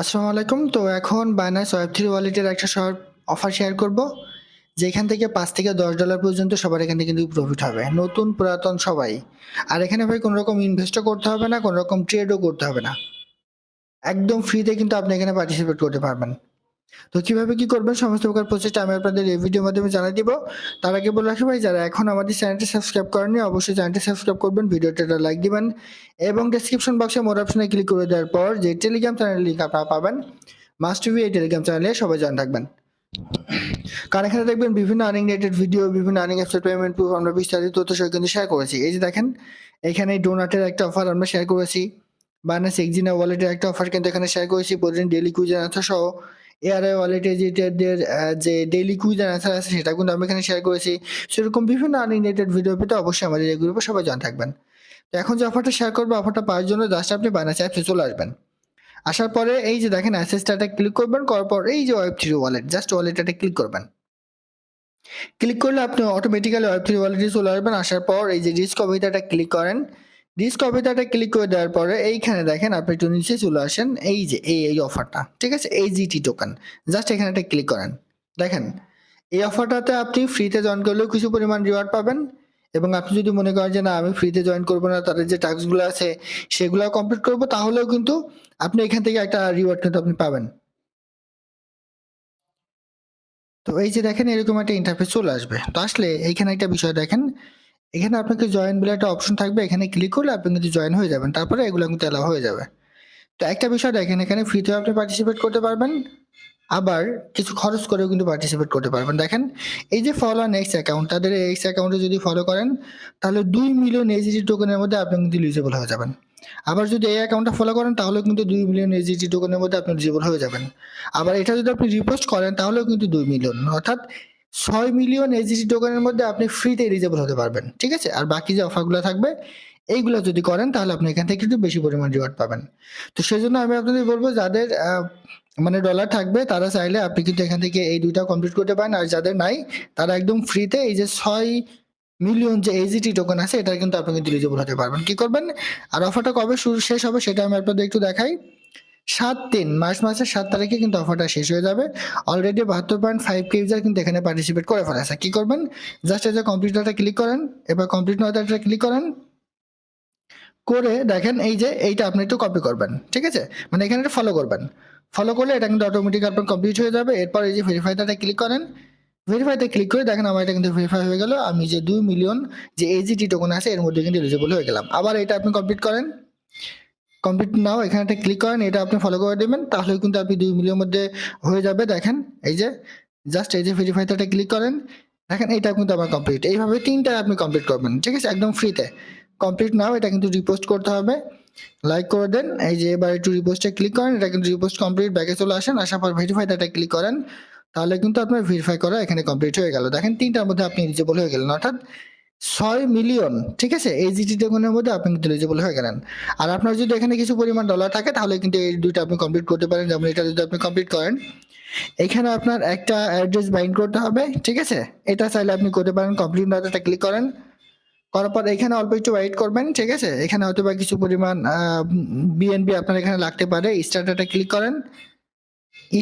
আসসালামু আলাইকুম। তো এখন বাইনান্স ওয়েব থ্রি ওয়ালেটের একটা শর্ট অফার শেয়ার করব। যেখান থেকে পাঁচ থেকে দশ ডলার পর্যন্ত সবার এখান থেকে কিন্তু প্রফিট হবে। নতুন, পুরাতন সবাই। আর এখানে ভাই কোনো রকম ইনভেস্টও করতে হবে না কোনো রকম ট্রেডও করতে হবে না। একদম ফ্রিতে কিন্তু আপনি এখানে পার্টিসিপেট করতে পারবেন। তো কীভাবে কি করবেন? সমস্ত প্রকার প্রসেসটা আমি আপনাদের এই ভিডিওর মাধ্যমে জানিয়ে দিব। তার আগে বলে রাখি ভাই, যারা এখন আমাদের চ্যানেলটি সাবস্ক্রাইব করেনি অবশ্যই চ্যানেলটি সাবস্ক্রাইব করবেন, ভিডিওটা লাইক দিবেন এবং ডেসক্রিপশন বক্সে মোর অপশনে ক্লিক করে দেওয়ার পর যে টেলিগ্রাম চ্যানেল লিঙ্ক আপনারা পাবেন মাস্ট বি এই টেলিগ্রাম চ্যানেলে সবাই জয়েন থাকবেন। কারণ এখানে দেখবেন বিভিন্ন আর্নিং রিলেটেড ভিডিও বিভিন্ন আর্নিং অ্যাপসের পেমেন্ট প্রুফ আমরা বিস্তারিত তথ্য সহ কিন্তু শেয়ার করেছি। এই যে দেখেন, এখানে ডোনাটের একটা অফার আমরা শেয়ার করেছি বায়ানাস এক্সিনা ওয়ালেটের একটা অফার কিন্তু এখানে শেয়ার করেছি, প্রতিদিন ডেলি কুইজের আনসার সহ। এআরআই ওয়ালেটে যেটাদের যে ডেইলি কুইজের আনসার আছে, সেটা কিন্তু আমি এখানে শেয়ার করেছি। সেরকম বিভিন্ন আর্নিং রিলেটেড ভিডিও পেতে অবশ্যই আমাদের এই গ্রুপে সবাই জয়েন থাকবেন। তো এখন যে অফারটা শেয়ার করব অফারটা পাওয়ার জন্য জাস্ট আপনি বায়ানাস অ্যাপসে চলে আসবেন। আসার পরে এই যে দেখেন অ্যাসেসটাটা ক্লিক করবেন, করার পর এই যে ওয়েব থ্রি ওয়ালেট জাস্ট ওয়ালেটটাতে ক্লিক করবেন। ক্লিক করলে আপনি অটোমেটিক্যালি ওয়েব থ্রি ওয়ালেটে চলে আসবেন। আসার পর এই যে কবিতাটা ক্লিক করেন। রিস্ক কবিতাটা ক্লিক করে দেওয়ার পরে এইখানে দেখেন আপনি একটু নিচে চলে আসেন, এই যে এই এই অফারটা ঠিক আছে? এই জিটি টোকেন জাস্ট এখানে একটা ক্লিক করেন। দেখেন, এই অফারটাতে আপনি ফ্রিতে জয়েন করলেও কিছু পরিমাণ রিওয়ার্ড পাবেন এবং আপনি যদি মনে করেন যে না, আমি ফ্রিতে জয়েন করব না, তাদের যে টাস্কগুলো আছে সেগুলো কমপ্লিট করব, তাহলেও কিন্তু আপনি এখান থেকে একটা রিওয়ার্ড কিন্তু আপনি পাবেন। তো এই যে দেখেন, এরকম একটা ইন্টারফেস চলে আসবে। তো আসলে এইখানে একটা বিষয় দেখেন এখানে আপনাকে জয়েন বলে একটা অপশন থাকবে। এখানে ক্লিক করলে আপনি কিন্তু জয়েন হয়ে যাবেন। তারপরে এগুলো কিন্তু অ্যালাউ হয়ে যাবে। তো একটা বিষয় দেখেন, এখানে ফ্রিতেও আপনি পার্টিসিপেট করতে পারবেন। আবার কিছু খরচ করেও কিন্তু পার্টিসিপেট করতে পারবেন। দেখেন, এই যে ফলো নেক্সট অ্যাকাউন্ট তাদের এক্স অ্যাকাউন্টে যদি ফলো করেন, তাহলে দুই মিলিয়ন এজিটি টোকেনের মধ্যে আপনি কিন্তু ইলিজিবল হয়ে যাবেন। আবার যদি এই অ্যাকাউন্টটা ফলো করেন, তাহলেও কিন্তু দুই মিলিয়ন এজিটি টোকেনের মধ্যে আপনি ইলিজিবল হয়ে যাবেন। আবার এটা যদি আপনি রিপোস্ট করেন, তাহলেও কিন্তু দুই মিলিয়ন অর্থাৎ ছয় মিলিয়ন এজিটি টোকেনের মধ্যে আপনি ফ্রিতে এলিজেবল হতে পারবেন, ঠিক আছে? আর বাকি যে অফারগুলো থাকবে, এইগুলো যদি করেন, তাহলে আপনি এখান থেকে একটু বেশি পরিমাণ রিওয়ার্ড পাবেন। তো সেই জন্য আমি আপনাদের বলব, যাদের মানে ডলার থাকবে, তারা চাইলে আপনি কিন্তু এখান থেকে এই দুইটা কমপ্লিট করতে পারেন। আর যাদের নাই, তারা একদম ফ্রিতে এই যে ছয় মিলিয়ন যে এজিটি টোকেন আছে এটা কিন্তু আপনি কিন্তু এলিজেবল হতে পারবেন। কি করবেন? আর অফারটা কবে শুরু, শেষ হবে, সেটা আমি আপনাদের একটু দেখাই। সাত তিন, মার্চ মাসের সাত তারিখে কিন্তু অফারটা শেষ হয়ে যাবে। অলরেডি বাহাত্তর পয়েন্ট ফাইভ কে ইউজার কিন্তু এখানে পার্টিসিপেট করে ফেলেছে। কি করবেন? জাস্ট এই যে কম্পিউটারটা ক্লিক করেন। এবার কমপ্লিট নয়টা ক্লিক করেন। করে দেখেন এই যে এইটা আপনি একটু কপি করবেন, ঠিক আছে? মানে এখানে একটা ফলো করবেন। ফলো করলে এটা কিন্তু অটোমেটিক আপনার কমপ্লিট হয়ে যাবে। এরপর এই যে ভেরিফাইটাতে ক্লিক করেন। ভেরিফাইতে ক্লিক করে দেখেন আমার এটা কিন্তু ভেরিফাই হয়ে গেল। আমি যে দুই মিলিয়ন যে এজিটি টোকন আছে, এর মধ্যে কিন্তু এলিজিবল হয়ে গেলাম। আবার এটা আপনি কমপ্লিট করেন। কমপ্লিট নাও এখানে একটা ক্লিক করেন, এটা আপনি ফলো করে দেবেন তাহলে কিন্তু আপনি দুই মিলিয়ন মধ্যে হয়ে যাবে। দেখেন, এই যে জাস্ট এই যে ভেরিফাইতে ক্লিক করেন, দেখেন এটা কিন্তু আমার কমপ্লিট এইভাবে তিনটা আপনি কমপ্লিট করবেন, ঠিক আছে? একদম ফ্রিতে কমপ্লিট নাও এটা কিন্তু রিপোস্ট করতে হবে। লাইক করে দেন, এই যে এবার একটু রিপোস্টে ক্লিক করেন, এটা কিন্তু রিপোস্ট কমপ্লিট ব্যাকে চলে আসেন, আসার পর ভেরিফাই ডাটা ক্লিক করেন, তাহলে কিন্তু আপনার ভেরিফাই করা এখানে কমপ্লিট হয়ে গেল। দেখেন, তিনটার মধ্যে আপনি এলিজিবল হয়ে গেলেন, অর্থাৎ ছয় মিলিয়ন, ঠিক আছে? এই জিটি টোকনের মধ্যে আপনি কিন্তু এলিজিবল হয়ে গেলেন। আর আপনার যদি এখানে কিছু পরিমাণ ডলার থাকে, তাহলে কিন্তু এই দুইটা আপনি কমপ্লিট করতে পারেন। যেমন এটা যদি আপনি কমপ্লিট করেন, এখানে আপনার একটা অ্যাড্রেস বাইন্ড করতে হবে, ঠিক আছে? এটা চাইলে আপনি করতে পারেন কমপ্লিট ডাটাটা ক্লিক করেন। করার পর এখানে অল্প একটু ওয়েট করবেন, ঠিক আছে? এখানে হয়তো বা কিছু পরিমাণ বিএনপি আপনার এখানে লাগতে পারে স্টার্টারটা ক্লিক করেন।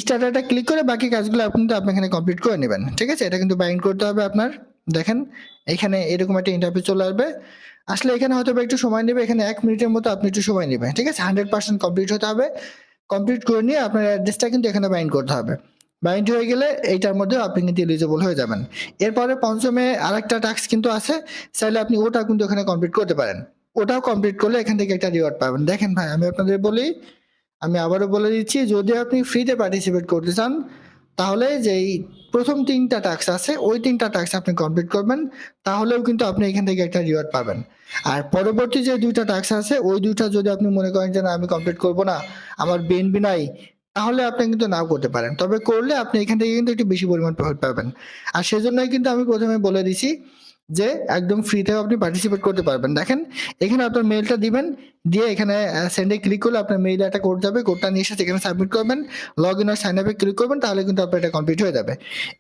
স্টার্টারটা ক্লিক করে বাকি কাজগুলো আপনি কিন্তু আপনি এখানে কমপ্লিট করে নেবেন, ঠিক আছে? এটা কিন্তু বাইন্ড করতে হবে আপনার। দেখেন এখানে এরকম একটা ইন্টারভিউ চলে আসবে। আসলে এখানে হয়তো একটু সময় নেবে, এখানে এক মিনিটের মতো আপনি একটু সময় নেবেন, ঠিক আছে? হান্ড্রেড পার্সেন্ট কমপ্লিট হতে হবে। কমপ্লিট করে নিয়ে আপনার অ্যাড্রেসটা কিন্তু এখানে বাইন্ড করতে হবে। বাইন্ড হয়ে গেলে এইটার মধ্যে আপনি কিন্তু এলিজিবল হয়ে যাবেন। এরপরে পঞ্চমে আরেকটা টাস্ক কিন্তু আছে, চাইলে আপনি ওটা কিন্তু এখানে কমপ্লিট করতে পারেন। ওটাও কমপ্লিট করলে এখান থেকে একটা রিওয়ার্ড পাবেন। দেখেন ভাই, আমি আপনাদের বলি, আমি আবারও বলে দিচ্ছি, যদি আপনি ফ্রিতে পার্টিসিপেট করতে চান তাহলে যেই প্রথম তিনটা টাস্ক আছে, ওই তিনটা টাস্ক আপনি কমপ্লিট করবেন, তাহলেও কিন্তু আপনি এখান থেকে একটা রিওয়ার্ড পাবেন। আর পরবর্তী যে দুইটা টাস্ক আছে, ওই দুইটা যদি আপনি মনে করেন যে না, আমি কমপ্লিট করব না, আমার বিএনবি নাই, তাহলে আপনি কিন্তু নাও করতে পারেন। তবে করলে আপনি এখান থেকে কিন্তু একটু বেশি পরিমাণ প্রফিট পাবেন। আর সেজন্যই কিন্তু আমি প্রথমে বলে দিছি যে একদম ফ্রিতে আপনি পার্টিসিপেট করতে পারবেন। দেখেন, এখানে আপনার মেইলটা দিবেন, দিয়ে এখানে সেন্ডে ক্লিক করলে আপনার মেইল একটা কোড যাবে কোডটা নিয়ে এসে সেখানে সাবমিট করবেন লগ ইন আর সাইন আপে ক্লিক করবেন, তাহলে কিন্তু আপনার এটা কমপ্লিট হয়ে যাবে।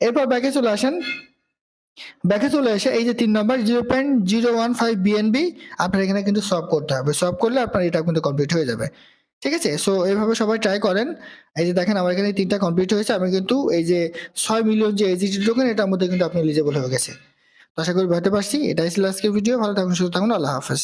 এরপর ব্যাকে চলে আসেন। ব্যাকে চলে এসে এই যে তিন number zero point zero one five BNB আপনার এখানে কিন্তু সব করতে হবে। সব করলে আপনার এটা কিন্তু কমপ্লিট হয়ে যাবে। ঠিক আছে? সো এইভাবে সবাই ট্রাই করেন। এই যে দেখেন, আমার এখানে তিনটা কমপ্লিট হয়েছে। আমি কিন্তু এই যে ছয় মিলিয়ন যে এজিটি টোকেন এটার মধ্যে কিন্তু আপনি এলিজেবল হয়ে গেছে। আশা করি বুঝতে পারছি এটাই ছিল আজকের ভিডিও ভালো থাকুন সুস্থ থাকুন আল্লাহ হাফেজ।